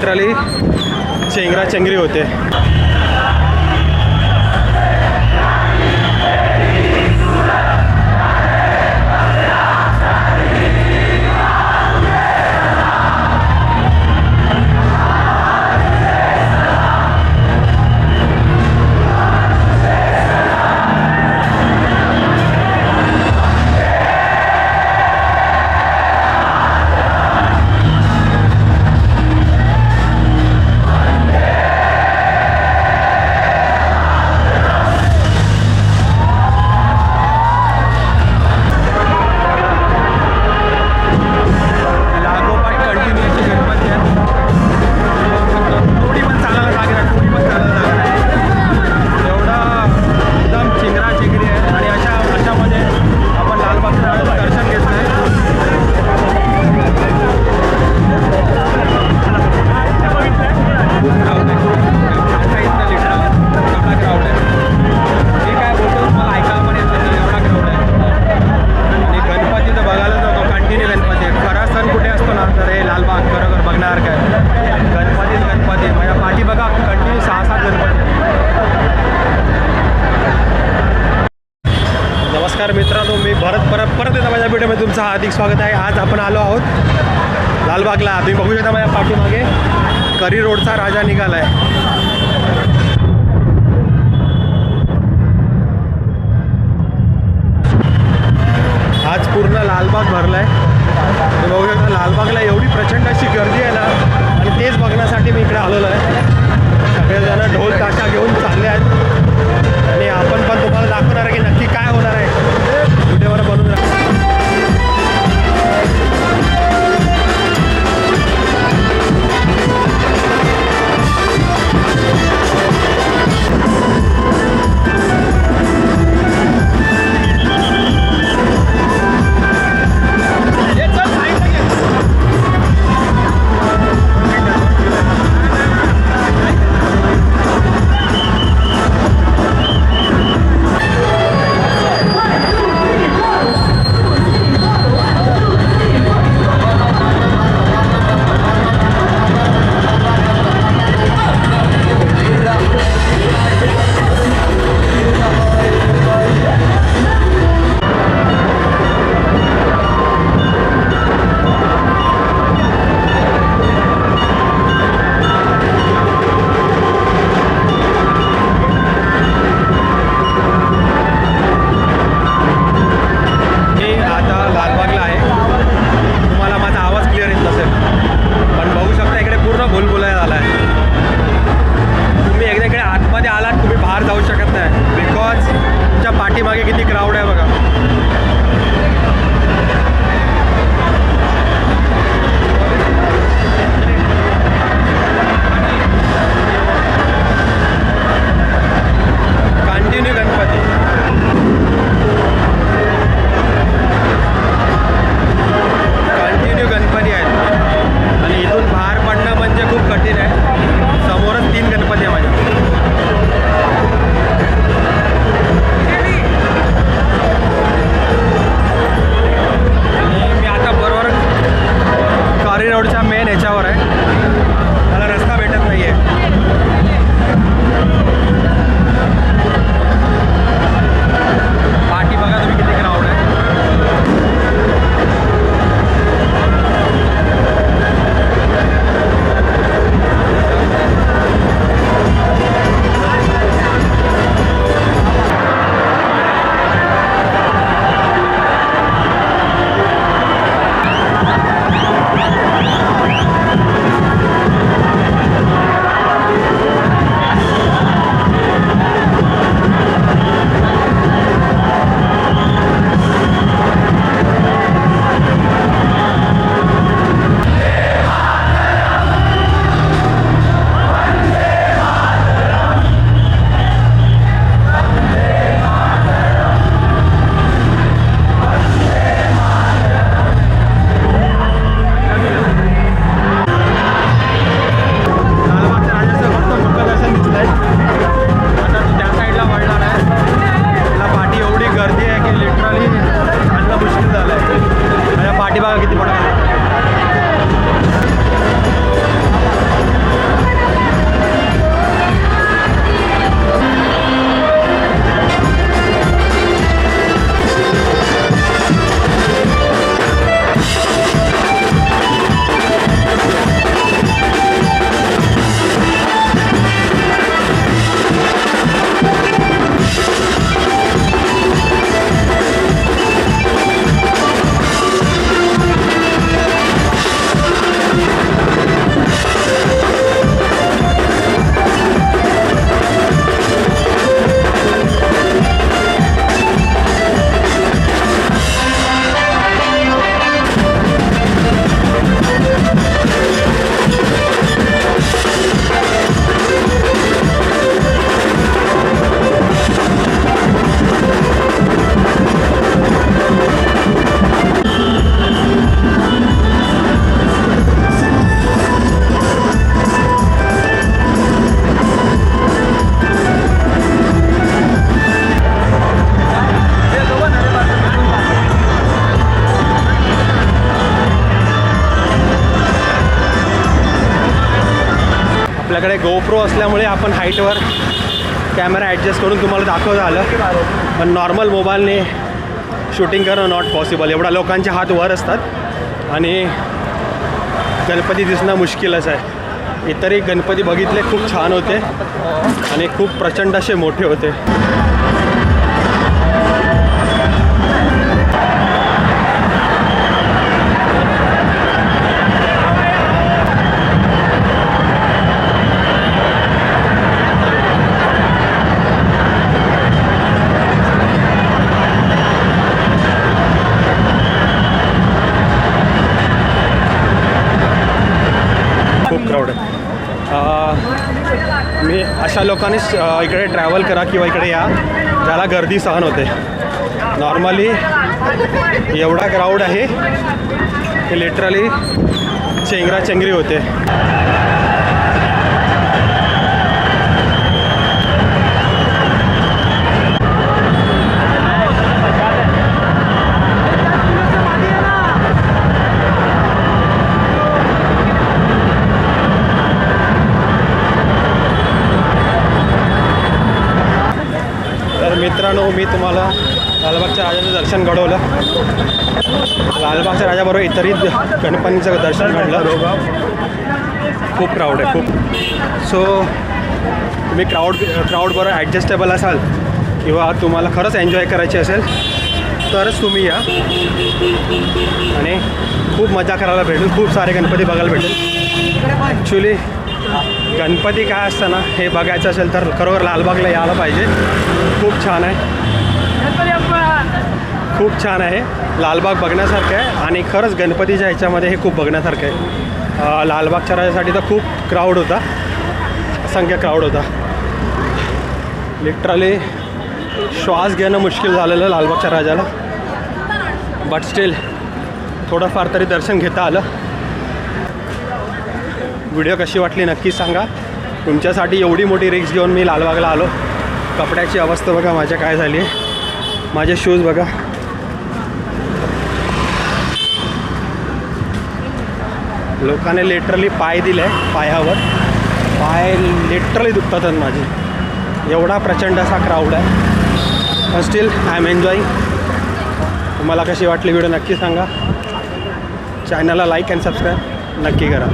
Literally चेंगरा चेंगरी होते. तुमचं हार्दिक स्वागत आहे. आज आपण आलो आहोत लालबागला. तुम्ही बघू शकता माझ्या पाठीमागे. करी रोडचा राजा निघाला आहे आज पूर्ण लालबाग भरलाय. तुम्ही बघू शकता लालबागला एवढी प्रचंड अशी गर्दी आहे ना आणि तेच बघण्यासाठी मी इकडे आलेलो आहे. सगळेजण ढोल ताशा घेऊन चालले आहेत. आपल्याकडे गोप्रो असल्यामुळे आपण हाईटवर कॅमेरा ॲडजस्ट करून तुम्हाला दाखव आलं. पण नॉर्मल मोबाईलने शूटिंग करणं नॉट पॉसिबल एवढा लोकांचे हात वर असतात. आणि गणपती दिसणं मुश्किलच आहे. इतरही गणपती बघितले खूप छान होते. आणि खूप प्रचंड असे मोठे होते. खूप क्राऊड आहे. मी अशा लोकांनीच इकडे ट्रॅव्हल करा किंवा इकडे या त्याला गर्दी सहन होते. नॉर्मली एवढा क्राऊड आहे की लिटरली चेंगराचेंगरी होते. तर मित्रांनो मी तुम्हाला लालबागच्या राजाचं दर्शन घडवलं. लालबागच्या राजाबरोबर इतरही गणपतीचं दर्शन घडलं. खूप क्राऊड आहे खूप. सो तुम्ही क्राऊड क्राऊडबरोबर ॲडजस्टेबल असाल किंवा तुम्हाला खरंच एन्जॉय करायची असेल तरच तुम्ही या. आणि खूप मजा करायला भेटेल खूप सारे गणपती बघायला भेटेल. ॲक्च्युली गणपती काय असतं ना हे बघायचं असेल तर खरोखर लालबागला यायला पाहिजे. खूप छान आहे. खूप छान आहे. लालबाग बघण्यासारखं आहे आणि खरंच गणपतीच्या ह्याच्यामध्ये हे खूप बघण्यासारखं आहे. लालबागच्या राजासाठी तर खूप क्राऊड होता. असंख्य क्राऊड होता. लिटरली श्वास घेणं मुश्किल झालेलं लालबागच्या राजाला. बट स्टील थोडंफार तरी दर्शन घेता आलं. व्हिडिओ कशी वाटली नक्की सांगा. तुमच्यासाठी एवढी मोठी रिक्स घेऊन मी लालबागला आलो. कपड्याची अवस्था बघा माझ्या काय झाली आहे. माझे शूज बघा. लोकांनी लिटरली पाय दिले पायावर. पाय लिटरली दुखतात माझे. एवढा प्रचंड असा क्राऊड आहे. पण स्टील आय एम एन्जॉईंग तुम्हाला कशी वाटली व्हिडिओ नक्की सांगा. चॅनलला लाईक अँड सबस्क्राईब नक्की करा.